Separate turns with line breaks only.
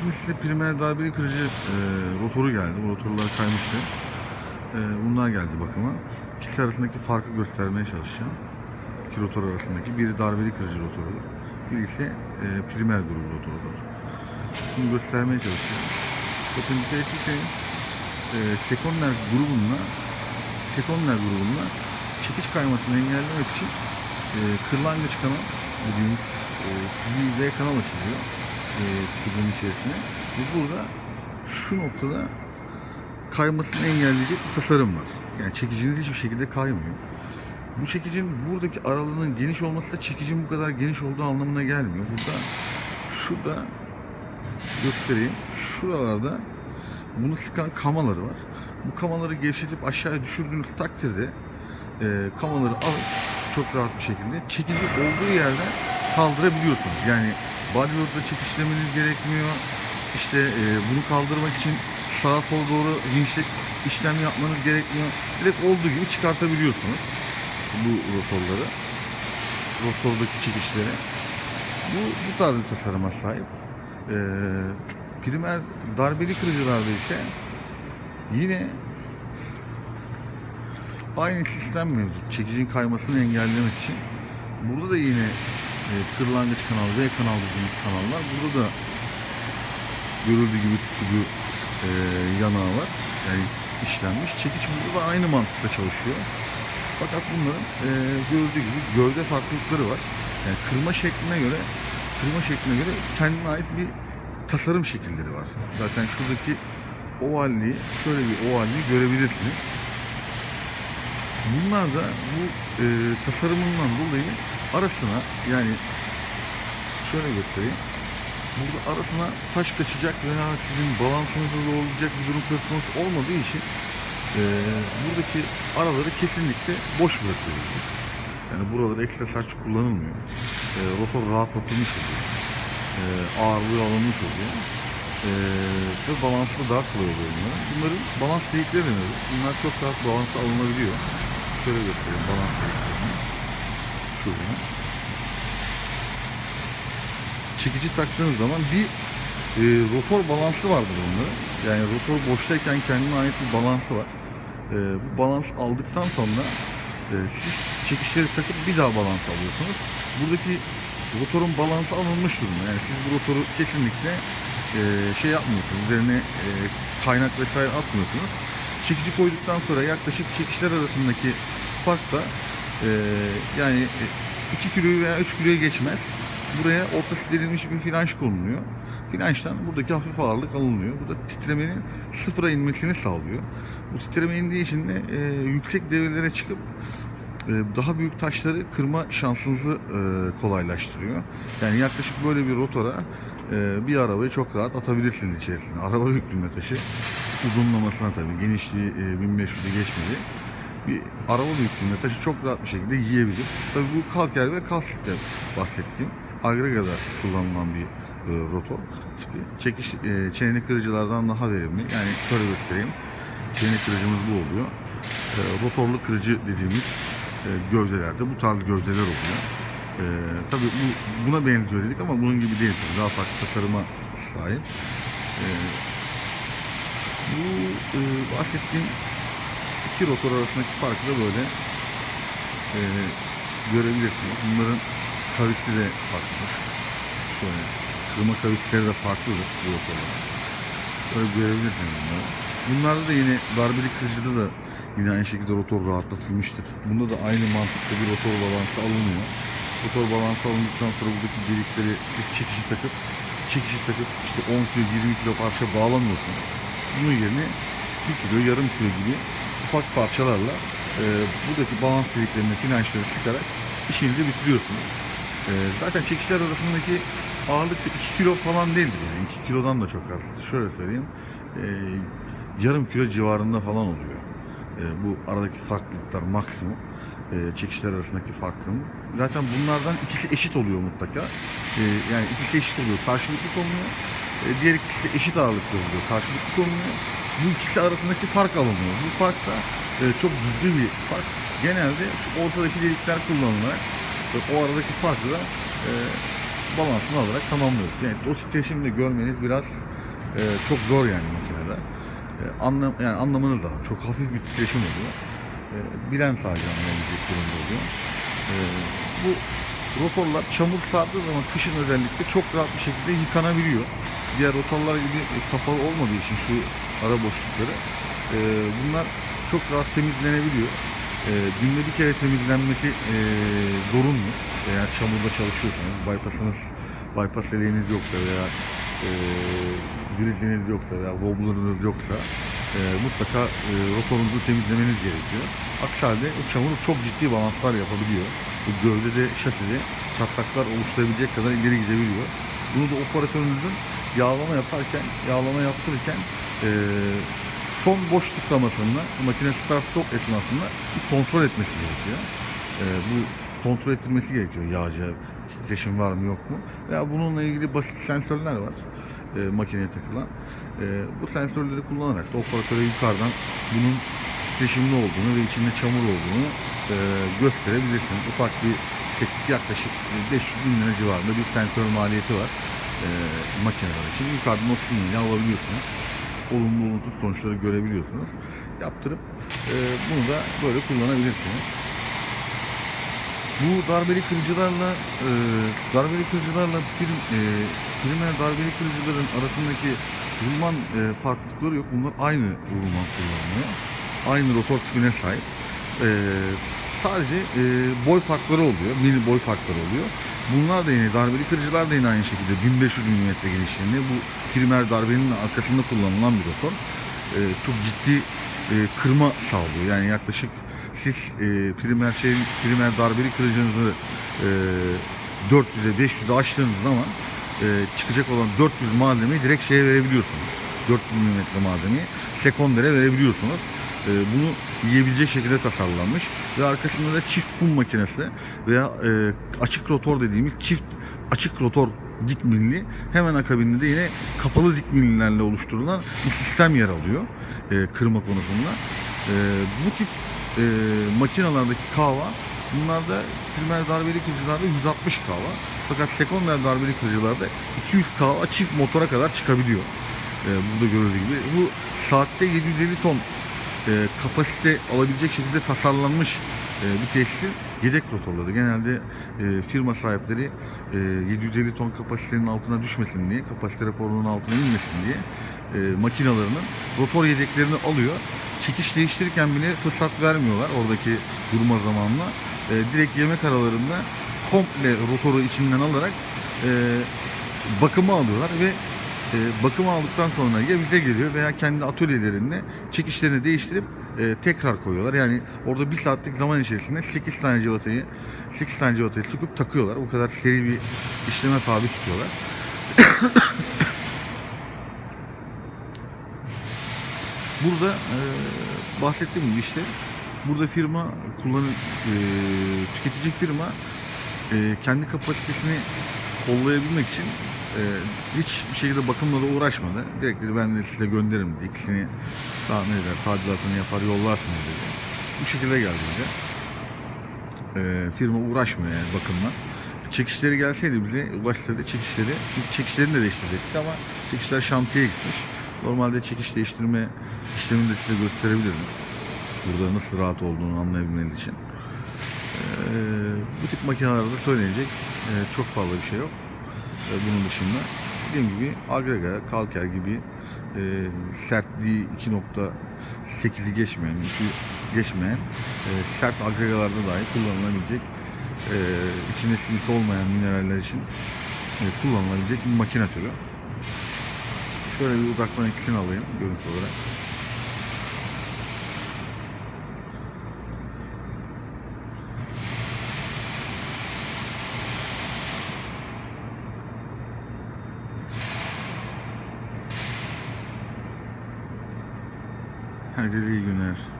şimdi size primer darbeli kırıcı e, rotoru geldi. Bu rotorlar kaymıştı. E, bunlar geldi bakıma. İkisi arasındaki farkı göstermeye çalışacağım. İki rotor arasındaki. Biri darbeli kırıcı rotorudur. Biri ise e, primer grubu rotorudur. Bunu göstermeye çalışacağım. Bakın dikkat ettiyseniz e, Sekonler grubunla Sekonler grubunla çekiş kaymasını engellemek için e, kırlangıç kanal dediğimiz e, bir V kanal açılıyor e, kutunun içerisine. Ve burada şu noktada kaymasını engelleyecek bir tasarım var. Yani çekicinin hiçbir şekilde kaymıyor. Bu çekicin buradaki aralığının geniş olması da çekicin bu kadar geniş olduğu anlamına gelmiyor. Burada şurada göstereyim. Şuralarda bunu sıkan kamaları var. Bu kamaları gevşetip aşağıya düşürdüğünüz takdirde e, kamaları alıp çok rahat bir şekilde çekici olduğu yerden kaldırabiliyorsunuz. Yani bodyboard'da çekişlemeniz gerekmiyor. İşte e, bunu kaldırmak için sağa sola doğru vinçlik işlem yapmanız gerekmiyor. Direkt olduğu gibi çıkartabiliyorsunuz bu rotorları. Rotordaki çekişleri. Bu, bu tarz bir tasarıma sahip. Ee, primer darbeli kırıcılarda ise yine aynı sistem mevcut. Çekicin kaymasını engellemek için. Burada da yine e, kırlangıç kanal, V kanal dediğimiz kanallar. Burada da görüldüğü gibi tutucu e, yanağı var. Yani işlenmiş. Çekiç burada da aynı mantıkla çalışıyor. Fakat bunların e, görüldüğü gibi gövde farklılıkları var. Yani kırma şekline göre kırma şekline göre kendine ait bir tasarım şekilleri var. Zaten şuradaki ovalliği, şöyle bir ovalliği görebilirsiniz. Bunlar da bu e, tasarımından dolayı arasına yani şöyle göstereyim. Burada arasına taş kaçacak veya sizin balansınızı zorlayacak bir durum söz konusu olmadığı için e, buradaki araları kesinlikle boş bırakıyoruz. Yani buralarda ekstra saç kullanılmıyor. E, rotor rahatlatılmış oluyor. E, ağırlığı alınmış oluyor. E, ve balansı daha kolay oluyor bunların. Bunların balans delikleri deniyoruz. Bunlar çok rahat balansa alınabiliyor. Şöyle göstereyim balans deliklerini. Şurada. Çekici taktığınız zaman bir e, rotor balansı vardır bunların. Yani rotor boştayken kendine ait bir balansı var. E, bu balans aldıktan sonra e, siz çekişleri takıp bir daha balans alıyorsunuz. Buradaki rotorun balansı alınmış durumda. Yani siz bu rotoru kesinlikle e, şey yapmıyorsunuz. Üzerine e, kaynak vesaire atmıyorsunuz. Çekici koyduktan sonra yaklaşık çekişler arasındaki fark da e, yani 2 kiloyu veya 3 kiloya geçmez. Buraya ortası delinmiş bir flanş konuluyor. Flanştan buradaki hafif ağırlık alınıyor. Bu da titremenin sıfıra inmesini sağlıyor. Bu titreme indiği için de e, yüksek devirlere çıkıp e, daha büyük taşları kırma şansınızı e, kolaylaştırıyor. Yani yaklaşık böyle bir rotora e, bir arabayı çok rahat atabilirsiniz içerisine. Araba yüklüğünde taşı uzunlamasına tabii genişliği e, 1500'ü geçmedi. Bir araba büyüklüğünde taşı çok rahat bir şekilde yiyebilir. Tabii bu kalker ve kalsitte bahsettiğim agregada kullanılan bir e, rotor tipi. Çekiş e, çeneni kırıcılardan daha verimli. Yani şöyle göstereyim. Çeneni kırıcımız bu oluyor. E, rotorlu kırıcı dediğimiz e, gövdelerde bu tarz gövdeler oluyor. E, tabii bu, buna benziyor dedik ama bunun gibi değil. Daha farklı tasarıma sahip. E, bu e, bahsettiğim iki rotor arasındaki farkı da böyle e, görebilirsiniz. Bunların kavisi de farklıdır. Şöyle kırma kavisleri de farklıdır bu rotorların. Böyle görebilirsiniz bunları. Bunlarda da yine darbeli kırıcıda da yine aynı şekilde rotor rahatlatılmıştır. Bunda da aynı mantıkta bir rotor balansı alınıyor. Rotor balansı alındıktan sonra buradaki delikleri bir çekici takıp çekici takıp işte 10 kilo 20 kilo parça bağlamıyorsunuz. Bunun yerine 1 kilo yarım kilo gibi ufak parçalarla e, buradaki balans deliklerine flanşları sıkarak işinizi bitiriyorsunuz. E, zaten çekişler arasındaki ağırlık da 2 kilo falan değildir yani 2 kilodan da çok az. Şöyle söyleyeyim e, yarım kilo civarında falan oluyor. E, bu aradaki farklılıklar maksimum. E, çekişler arasındaki farkın. Zaten bunlardan ikisi eşit oluyor mutlaka. E, yani ikisi eşit oluyor. Karşılıklı konuluyor. E, diğer ikisi eşit ağırlıkta oluyor. Karşılıklı konuluyor. Bu ikisi arasındaki fark alınıyor. Bu fark da e, çok ciddi bir fark. Genelde ortadaki delikler kullanılarak ve o aradaki farkı da e, balansını alarak tamamlıyoruz. Yani o titreşimde görmeniz biraz e, çok zor yani makinede. E, anlam, yani anlamanız lazım. Çok hafif bir titreşim oluyor. E, bilen sadece anlayabilecek durumda oluyor. E, bu rotorlar çamur sardığı zaman kışın özellikle çok rahat bir şekilde yıkanabiliyor. Diğer rotorlar gibi e, kapalı olmadığı için şu ara boşlukları e, bunlar çok rahat temizlenebiliyor. E, günde bir kere temizlenmesi e, zorunlu. Eğer çamurda çalışıyorsanız, bypassınız, bypass eleğiniz yoksa veya e, griziniz yoksa veya wobbler'ınız yoksa e, mutlaka e, rotorunuzu temizlemeniz gerekiyor. Aksi halde o çamur çok ciddi balanslar yapabiliyor. Bu gövdede, şaside çatlaklar oluşturabilecek kadar ileri gidebiliyor. Bunu da operatörünüzün yağlama yaparken, yağlama yaptırırken e, son boş tıklamasında, makine start stop esnasında bir kontrol etmesi gerekiyor. E, bu kontrol ettirmesi gerekiyor yağcı titreşim var mı yok mu. Veya bununla ilgili basit sensörler var e, makineye takılan. E, bu sensörleri kullanarak da operatöre yukarıdan bunun titreşimli olduğunu ve içinde çamur olduğunu e, gösterebilirsiniz. Ufak bir teknik yaklaşık 500 bin lira civarında bir sensör maliyeti var e, makineler için. Yukarıdan o sinyali alabiliyorsunuz. Olumlu olumsuz sonuçları görebiliyorsunuz. Yaptırıp e, bunu da böyle kullanabilirsiniz. Bu darbeli kırıcılarla e, darbeli kırıcılarla prim, e, primer darbeli kırıcıların arasındaki rulman e, farklılıkları yok. Bunlar aynı rulman kullanılıyor. Aynı rotor tipine sahip. E, sadece e, boy farkları oluyor. Mini boy farkları oluyor. Bunlar da yine darbeli kırıcılar da yine aynı şekilde 1500 mm genişliğinde bu primer darbenin arkasında kullanılan bir rotor. E, çok ciddi e, kırma sağlıyor. Yani yaklaşık siz e, primer şey, primer darbeli kırıcınızı e, 400'e 500'e açtığınız zaman e, çıkacak olan 400 malzemeyi direkt şeye verebiliyorsunuz. 400 mm malzemeyi sekondere verebiliyorsunuz. E, bunu yiyebilecek şekilde tasarlanmış ve arkasında da çift kum makinesi veya e, açık rotor dediğimiz çift açık rotor dik milli hemen akabinde de yine kapalı dik millilerle oluşturulan bir sistem yer alıyor e, kırma konusunda. E, bu tip e, makinalardaki kava bunlarda primer darbeli kırıcılarda 160 kava fakat sekonder darbeli kırıcılarda 200 kava çift motora kadar çıkabiliyor. E, burada görüldüğü gibi. Bu saatte 750 ton e, kapasite alabilecek şekilde tasarlanmış e, bir tesisin yedek rotorları. Genelde e, firma sahipleri e, 750 ton kapasitenin altına düşmesin diye, kapasite raporunun altına inmesin diye e, makinalarının rotor yedeklerini alıyor. Çekiş değiştirirken bile fırsat vermiyorlar oradaki durma zamanla. E, direkt yemek aralarında komple rotoru içinden alarak e, bakıma alıyorlar ve e, bakımı aldıktan sonra ya bize geliyor veya kendi atölyelerinde çekişlerini değiştirip e, tekrar koyuyorlar. Yani orada bir saatlik zaman içerisinde 8 tane civatayı 8 tane civatayı sıkıp takıyorlar. O kadar seri bir işleme tabi tutuyorlar. Burada e, bahsettiğim gibi işte burada firma kullanı e, tüketici firma e, kendi kapasitesini kollayabilmek için e, hiç bir şekilde bakımla uğraşmadı. Direkt dedi ben de size gönderirim dedi. İkisini tahmin eder, tadilatını yapar, yollarsınız dedi. Bu şekilde geldi bize. E, firma uğraşmıyor yani bakımla. Çekişleri gelseydi bize ulaşsaydı çekişleri, çekişlerini de değiştirecektik ama çekişler şantiye gitmiş. Normalde çekiş değiştirme işlemini de size gösterebilirim. Burada nasıl rahat olduğunu anlayabilmeniz için. Ee, bu tip makinelerde söylenecek e, çok fazla bir şey yok. Ee, bunun dışında dediğim gibi agrega, kalker gibi e, sertliği 2.8'i geçmeyen, 2 geçmeyen e, sert agregalarda dahi kullanılabilecek e, içinde silisi olmayan mineraller için e, kullanılabilecek bir makine türü. Şöyle bir uzaktan ikisini alayım görüntü olarak. Herkese iyi günler.